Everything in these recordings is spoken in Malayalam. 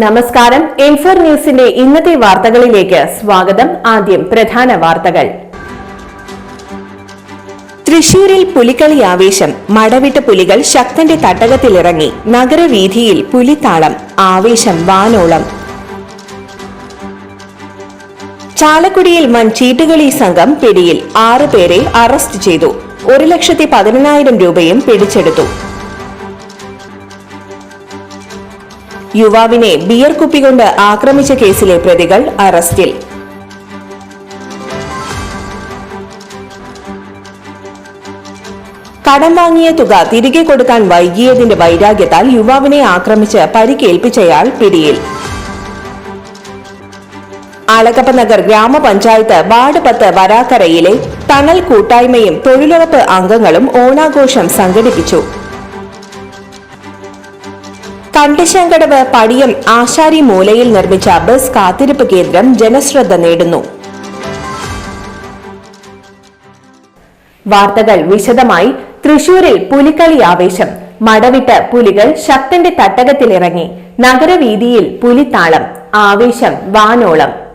നമസ്കാരം. എൻഫോർ ന്യൂസിന്റെ ഇന്നത്തെ വാർത്തകളിലേക്ക് സ്വാഗതം. ആദ്യം പ്രധാന വാർത്തകൾ. തൃശൂരിൽ പുലിക്കളി ആവേശം. മടവിട്ട പുലികൾ ശക്തന്റെ തട്ടകത്തിലിറങ്ങി. നഗരവീഥിയിൽ പുലിത്താളം. ആവേശം വാനോളം. ചാലക്കുടിയിൽ വൻ ചീട്ടുകളി സംഘം പിടിയിൽ ആറ് പേരെ അറസ്റ്റ് ചെയ്തു. ഒരു ലക്ഷത്തി പതിനെണ്ണായിരം രൂപയും പിടിച്ചെടുത്തു. യുവാവിനെ ബിയർ കുപ്പികൊണ്ട് ആക്രമിച്ച കേസിലെ പ്രതികൾ അറസ്റ്റിൽ. കടം വാങ്ങിയ തുക തിരികെ കൊടുക്കാൻ വൈകിയതിന്റെ വൈരാഗ്യത്താൽ യുവാവിനെ ആക്രമിച്ച് പരിക്കേൽപ്പിച്ചയാൾ പിടിയിൽ. അളകപ്പ നഗർ ഗ്രാമപഞ്ചായത്ത് വാർഡ് പത്ത് വരാക്കരയിലെ തണൽ കൂട്ടായ്മയും തൊഴിലുറപ്പ് അംഗങ്ങളും ഓണാഘോഷം സംഘടിപ്പിച്ചു. കണ്ടശങ്കടവ് പടിയം ആശാരി മൂലയിൽ നിർമ്മിച്ച ബസ് കാത്തിരിപ്പ് കേന്ദ്രം ജനശ്രദ്ധ നേടുന്നു. വാർത്തകൾ വിശദമായി. തൃശൂരിൽ പുലിക്കളി ആവേശം. മടവിട്ട് പുലികൾ ശക്തന്റെ തട്ടകത്തിലിറങ്ങി. നഗരവീതിയിൽ പുലിത്താളം. ആവേശം വാനോളം.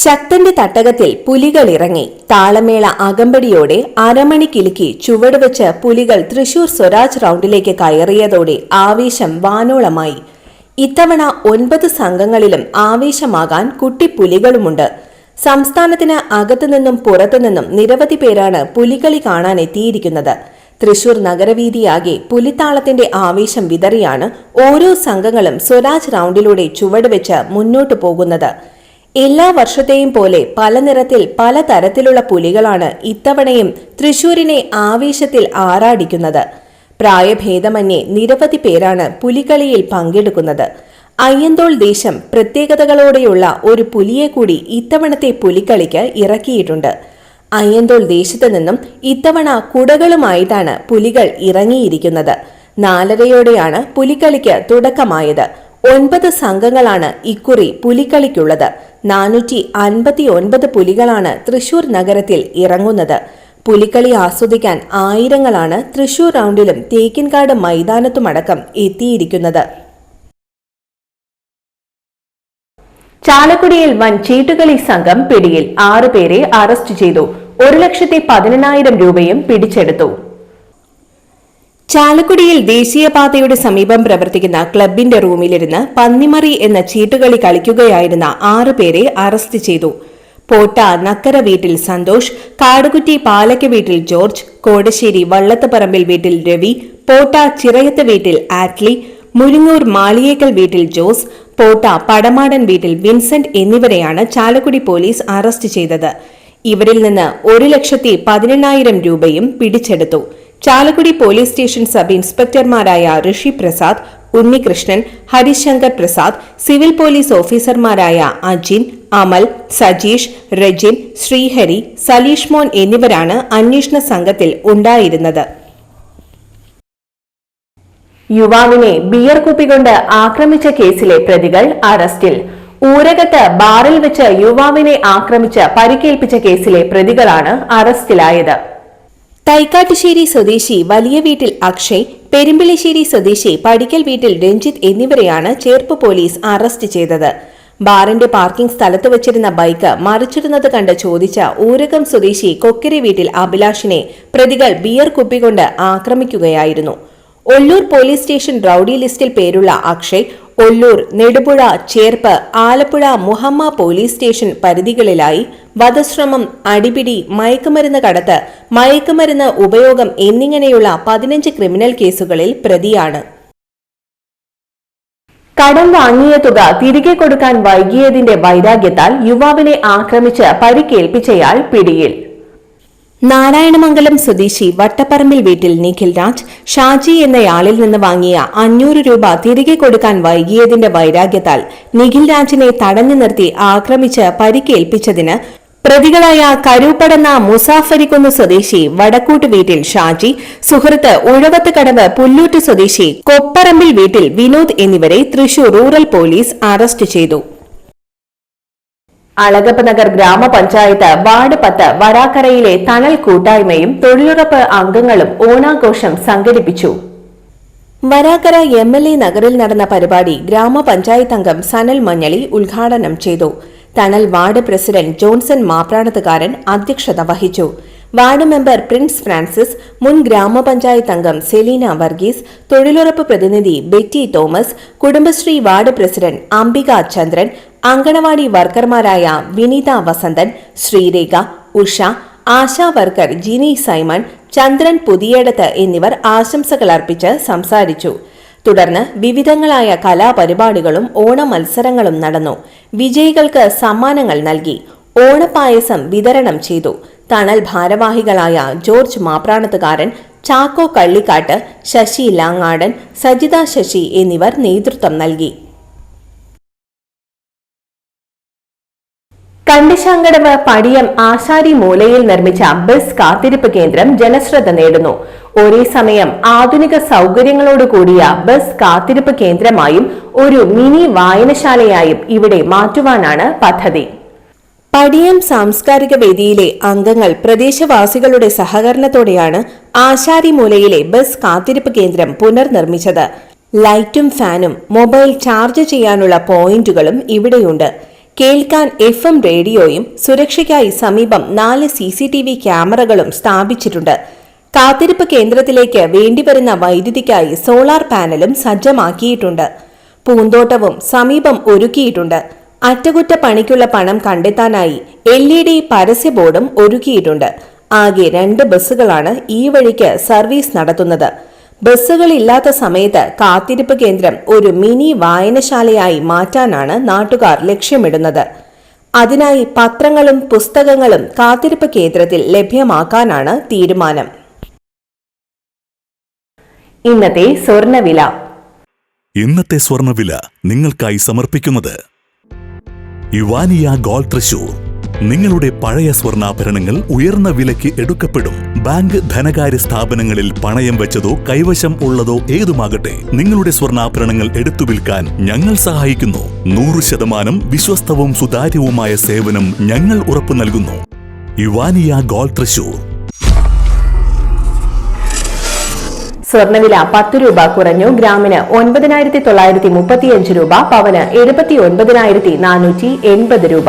ശക്തന്റെ തട്ടകത്തിൽ പുലികൾ ഇറങ്ങി. താളമേള അകമ്പടിയോടെ അരമണിക്കിലുക്കി ചുവട് ചുവടുവെച്ച് പുലികൾ തൃശൂർ സ്വരാജ് റൗണ്ടിലേക്ക് കയറിയതോടെ ആവേശം വാനോളമായി. ഇത്തവണ ഒൻപത് സംഘങ്ങളിലും ആവേശമാകാൻ കുട്ടിപ്പുലികളുമുണ്ട് സംസ്ഥാനത്തിന് അകത്തുനിന്നും പുറത്തുനിന്നും നിരവധി പേരാണ് പുലികളി കാണാൻ എത്തിയിരിക്കുന്നത്. തൃശൂർ നഗരവീതിയാകെ പുലിത്താളത്തിന്റെ ആവേശം വിതറിയാണ് ഓരോ സംഘങ്ങളും സ്വരാജ് റൗണ്ടിലൂടെ ചുവടുവെച്ച് മുന്നോട്ടു പോകുന്നത്. എല്ലാ വർഷത്തെയും പോലെ പല നിറത്തിൽ പല തരത്തിലുള്ള പുലികളാണ് ഇത്തവണയും തൃശൂരിനെ ആവേശത്തിൽ ആറാടിക്കുന്നത്. പ്രായഭേദമന്യേ നിരവധി പേരാണ് പുലികളിയിൽ പങ്കെടുക്കുന്നത്. അയ്യന്തോൾ ദേശം പ്രത്യേകതകളോടെയുള്ള ഒരു പുലിയെ കൂടി ഇത്തവണത്തെ പുലിക്കളിക്ക് ഇറക്കിയിട്ടുണ്ട്. അയ്യന്തോൾ ദേശത്തു നിന്നും ഇത്തവണ കുടകളുമായിട്ടാണ് പുലികൾ ഇറങ്ങിയിരിക്കുന്നത്. നാലരയോടെയാണ് പുലിക്കളിക്ക് തുടക്കമായത്. ഒൻപത് സംഘങ്ങളാണ് ഇക്കുറി പുലിക്കളിക്കുള്ളത്. നാനൂറ്റി അൻപത്തി ഒൻപത് പുലികളാണ് തൃശൂർ നഗരത്തിൽ ഇറങ്ങുന്നത്. പുലിക്കളി ആസ്വദിക്കാൻ ആയിരങ്ങളാണ് തൃശൂർ റൗണ്ടിലും തേക്കിൻകാട് മൈതാനത്തുമടക്കം എത്തിയിരിക്കുന്നത്. ചാലക്കുടിയിൽ വൻ ചീട്ടുകളി സംഘം പിടിയിൽ ആറുപേരെ അറസ്റ്റ് ചെയ്തു. ഒരു ലക്ഷത്തി പതിനെണ്ണായിരം രൂപയും പിടിച്ചെടുത്തു. ചാലക്കുടിയിൽ ദേശീയപാതയുടെ സമീപം പ്രവർത്തിക്കുന്ന ക്ലബിന്റെ റൂമിലിരുന്ന് പന്നിമറി എന്ന ചീട്ടുകളി കളിക്കുകയായിരുന്ന ആറ് പേരെ അറസ്റ്റ് ചെയ്തു. പോട്ട നക്കര വീട്ടിൽ സന്തോഷ് കാടുകുറ്റി പാലയ്ക്ക് വീട്ടിൽ ജോർജ് കോടശ്ശേരി വള്ളത്തുപറമ്പിൽ വീട്ടിൽ രവി പോട്ട ചിറയത്ത് വീട്ടിൽ ആറ്റ്ലി മുരിങ്ങൂർ മാളിയേക്കൽ വീട്ടിൽ ജോസ് പോട്ട പടമാടൻ വീട്ടിൽ വിൻസെന്റ് എന്നിവരെയാണ് ചാലക്കുടി പോലീസ് അറസ്റ്റ് ചെയ്തത്. ഇവരിൽ നിന്ന് ഒരു ലക്ഷത്തി പതിനെണ്ണായിരം രൂപയും പിടിച്ചെടുത്തു. ചാലക്കുടി പോലീസ് സ്റ്റേഷൻ സബ് ഇൻസ്പെക്ടർമാരായ ഋഷി പ്രസാദ് ഉണ്ണികൃഷ്ണൻ ഹരിശങ്കർ പ്രസാദ് സിവിൽ പോലീസ് ഓഫീസർമാരായ അജിൻ അമൽ സജീഷ് റജിൻ ശ്രീഹരി സലീഷ് മോൻ എന്നിവരാണ് അന്വേഷണ സംഘത്തിൽ ഉണ്ടായിരുന്നത്. യുവാവിനെ ബിയർ കുപ്പികൊണ്ട് ആക്രമിച്ച കേസിലെ പ്രതികൾ അറസ്റ്റിൽ. ഊരകത്ത് ബാറിൽ വെച്ച് യുവാവിനെ ആക്രമിച്ച് പരിക്കേൽപ്പിച്ച കേസിലെ പ്രതികളാണ് അറസ്റ്റിലായത്. തൈക്കാട്ടുശ്ശേരി സ്വദേശി വലിയ വീട്ടിൽ അക്ഷയ് പെരുമ്പിളിശ്ശേരി സ്വദേശി പടിക്കൽ വീട്ടിൽ രഞ്ജിത്ത് എന്നിവരെയാണ് ചേർപ്പ് പോലീസ് അറസ്റ്റ് ചെയ്തത്. ബാറിന്റെ പാർക്കിംഗ് സ്ഥലത്ത് വച്ചിരുന്ന ബൈക്ക് മറിച്ചിടുന്നത് കണ്ട് ചോദിച്ച ഊരകം സ്വദേശി കൊക്കരി വീട്ടിൽ അഭിലാഷിനെ പ്രതികൾ ബിയർ കുപ്പികൊണ്ട് ആക്രമിക്കുകയായിരുന്നു. ഒല്ലൂർ പോലീസ് സ്റ്റേഷൻ റൌഡി ലിസ്റ്റിൽ പേരുള്ള അക്ഷയ് ഒല്ലൂർ നെടുപുഴ ചേർപ്പ് ആലപ്പുഴ മുഹമ്മ പോലീസ് സ്റ്റേഷൻ പരിധികളിലായി വധശ്രമം അടിപിടി മയക്കുമരുന്ന് കടത്ത് മയക്കുമരുന്ന് ഉപയോഗം എന്നിങ്ങനെയുള്ള പതിനഞ്ച് ക്രിമിനൽ കേസുകളിൽ പ്രതിയാണ്. കടം വാങ്ങിയ തുക തിരികെ കൊടുക്കാൻ വൈകിയതിന്റെ വൈരാഗ്യത്താൽ യുവാവിനെ ആക്രമിച്ച് പരിക്കേൽപ്പിച്ചയാൾ പിടിയിൽ. നാരായണമംഗലം സ്വദേശി വട്ടപ്പറമ്പിൽ വീട്ടിൽ നിഖിൽ രാജ് ഷാജി എന്നയാളിൽ നിന്ന് വാങ്ങിയ അഞ്ഞൂറ് രൂപ തിരികെ കൊടുക്കാൻ വൈകിയതിന്റെ വൈരാഗ്യത്താൽ നിഖിൽ രാജിനെ തടഞ്ഞു നിർത്തി ആക്രമിച്ച് പരിക്കേൽപ്പിച്ചതിന് പ്രതികളായ കരൂപ്പടന്ന മുസാഫരിക്കുന്ന് സ്വദേശി വടക്കൂട്ട് വീട്ടിൽ ഷാജി സുഹൃത്ത് ഉഴവത്ത് കടവ് പുല്ലൂറ്റ് സ്വദേശി കൊപ്പറമ്പിൽ വീട്ടിൽ വിനോദ് എന്നിവരെ തൃശൂർ റൂറൽ പോലീസ് അറസ്റ്റ് ചെയ്തു. അളഗപ്പ നഗർ ഗ്രാമപഞ്ചായത്ത് വാർഡ് പത്ത് വരാക്കരയിലെ തണൽ കൂട്ടായ്മയും തൊഴിലുറപ്പ് അംഗങ്ങളും ഓണാഘോഷം സംഘടിപ്പിച്ചു. വരാക്കര എം എൽ എ നഗറിൽ നടന്ന പരിപാടി ഗ്രാമപഞ്ചായത്ത് അംഗം സനൽ മഞ്ഞളി ഉദ്ഘാടനം ചെയ്തു. തണൽ വാർഡ് പ്രസിഡന്റ് ജോൺസൺ മാപ്രാണത്തുകാരൻ അധ്യക്ഷത വഹിച്ചു. വാർഡ് മെമ്പർ പ്രിൻസ് ഫ്രാൻസിസ് മുൻ ഗ്രാമപഞ്ചായത്ത് അംഗം സെലീന വർഗീസ് തൊഴിലുറപ്പ് പ്രതിനിധി Betty Thomas Kudumbashree ward president Ambika Chandran anganwadi വർക്കർമാരായ വിനീത വസന്തൻ ശ്രീരേഖ ഉഷ ആശാ വർക്കർ ജിനി സൈമൺ ചന്ദ്രൻ പുതിയടത്ത് എന്നിവർ ആശംസകൾ അർപ്പിച്ച് സംസാരിച്ചു. തുടർന്ന് വിവിധങ്ങളായ കലാപരിപാടികളും ഓണ മത്സരങ്ങളും നടന്നു. വിജയികൾക്ക് സമ്മാനങ്ങൾ നൽകി. ഓണപ്പായസം വിതരണം ചെയ്തു. തണൽ ഭാരവാഹികളായ ജോർജ് മാപ്രാണത്തുകാരൻ ചാക്കോ കള്ളിക്കാട്ട് ശശി ലാങ്ങാടൻ സജിത ശശി എന്നിവർ നേതൃത്വം നൽകി. കണ്ടിശാങ്കടവ് പടിയം ആശാരി മൂലയിൽ നിർമ്മിച്ച ബസ് കാത്തിരിപ്പ് കേന്ദ്രം ജനശ്രദ്ധ നേടുന്നു. ഒരേ സമയം ആധുനിക സൗകര്യങ്ങളോട് കൂടിയ ബസ് കാത്തിരിപ്പ് കേന്ദ്രമായും ഒരു മിനി വായനശാലയായും ഇവിടെ മാറ്റുവാനാണ് പദ്ധതി. പടിയം സാംസ്കാരിക വേദിയിലെ അംഗങ്ങൾ പ്രദേശവാസികളുടെ സഹകരണത്തോടെയാണ് ആശാരി മൂലയിലെ ബസ് കാത്തിരിപ്പ് കേന്ദ്രം പുനർനിർമ്മിച്ചത്. ലൈറ്റും ഫാനും മൊബൈൽ ചാർജ് ചെയ്യാനുള്ള പോയിന്റുകളും ഇവിടെയുണ്ട്. കേൾക്കാൻ എഫ് എം റേഡിയോയും സുരക്ഷയ്ക്കായി സമീപം നാല് സി സി ടി വി ക്യാമറകളും സ്ഥാപിച്ചിട്ടുണ്ട്. കാത്തിരിപ്പ് കേന്ദ്രത്തിലേക്ക് വേണ്ടിവരുന്ന വൈദ്യുതിക്കായി സോളാർ പാനലും സജ്ജമാക്കിയിട്ടുണ്ട്. പൂന്തോട്ടവും സമീപം ഒരുക്കിയിട്ടുണ്ട്. അറ്റകുറ്റപ്പണിക്കുള്ള പണം കണ്ടെത്താനായി എൽ ഇ ഡി പരസ്യ ബോർഡും ഒരുക്കിയിട്ടുണ്ട്. ആകെ രണ്ട് ബസ്സുകളാണ് ഈ വഴിക്ക് സർവീസ് നടത്തുന്നത്. ബസ്സുകളില്ലാത്ത സമയത്ത് കാത്തിരിപ്പ് കേന്ദ്രം ഒരു മിനി വായനശാലയായി മാറ്റാനാണ് നാട്ടുകാർ ലക്ഷ്യമിടുന്നത്. അതിനായി പത്രങ്ങളും പുസ്തകങ്ങളും കാത്തിരിപ്പ് കേന്ദ്രത്തിൽ ലഭ്യമാക്കാനാണ് തീരുമാനം. ഇന്നത്തെ സ്വർണവില. ഇന്നത്തെ സ്വർണവില നിങ്ങൾക്കായി സമർപ്പിക്കുന്നത് യുവാനിയ ഗോൾഡ് തൃശൂർ. നിങ്ങളുടെ പഴയ സ്വർണാഭരണങ്ങൾ ഉയർന്ന വിലയ്ക്ക് എടുക്കപ്പെടും. ബാങ്ക് ധനകാര്യ സ്ഥാപനങ്ങളിൽ പണയം വെച്ചതോ കൈവശം ഉള്ളതോ ഏതുമാകട്ടെ നിങ്ങളുടെ സ്വർണാഭരണങ്ങൾ എടുത്തു വിൽക്കാൻ ഞങ്ങൾ സഹായിക്കുന്നു. നൂറ് ശതമാനം വിശ്വസ്തവും സുതാര്യവുമായ സേവനം ഞങ്ങൾ ഉറപ്പു നൽകുന്നു. യുവാനിയ ഗോൾഡ് തൃശൂർ. സ്വർണവില പത്ത് രൂപ കുറഞ്ഞു. ഗ്രാമിന് ഒൻപതിനായിരത്തി തൊള്ളായിരത്തി മുപ്പത്തിയഞ്ച് രൂപ പവന് എഴുപത്തി ഒൻപതിനായിരത്തി നാനൂറ്റി എൺപത് രൂപ.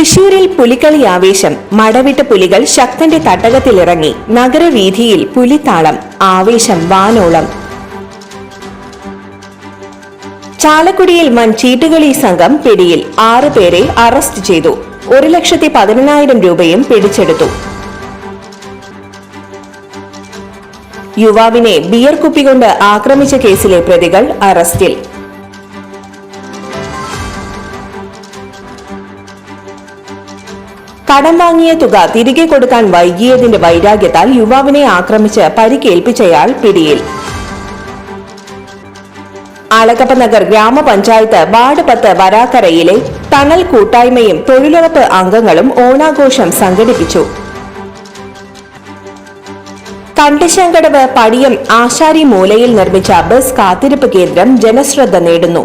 തൃശൂരിൽ പുലിക്കളി ആവേശം. മടവിട്ട പുലികൾ ശക്തന്റെ തട്ടകത്തിലിറങ്ങി. നഗരവീഥിയിൽ പുലിത്താളം ആവേശം വാനോളം. ചാലക്കുടിയിൽ വൻ ചീട്ടുകളി സംഘം പിടിയിൽ ആറ് പേരെ അറസ്റ്റ് ചെയ്തു. ഒരു ലക്ഷത്തി പതിനെണ്ണായിരം രൂപയും പിടിച്ചെടുത്തു. യുവാവിനെ ബിയർ കുപ്പി കൊണ്ട് ആക്രമിച്ച കേസിലെ പ്രതികൾ അറസ്റ്റിൽ. കടം വാങ്ങിയ തുക തിരികെ കൊടുക്കാൻ വൈകിയതിന്റെ വൈരാഗ്യത്താൽ യുവാവിനെ ആക്രമിച്ച് പരിക്കേൽപ്പിച്ചയാൾ പിടിയിൽ. ആലക്കപ്പ നഗർ ഗ്രാമപഞ്ചായത്ത് വാർഡ് പത്ത് വരാക്കരയിലെ തണൽ കൂട്ടായ്മയും തൊഴിലുറപ്പ് അംഗങ്ങളും ഓണാഘോഷം സംഘടിപ്പിച്ചു. കണ്ടശങ്കടവ് പടിയം ആശാരി മൂലയിൽ നിർമ്മിച്ച ബസ് കാത്തിരിപ്പ് കേന്ദ്രം ജനശ്രദ്ധ നേടുന്നു.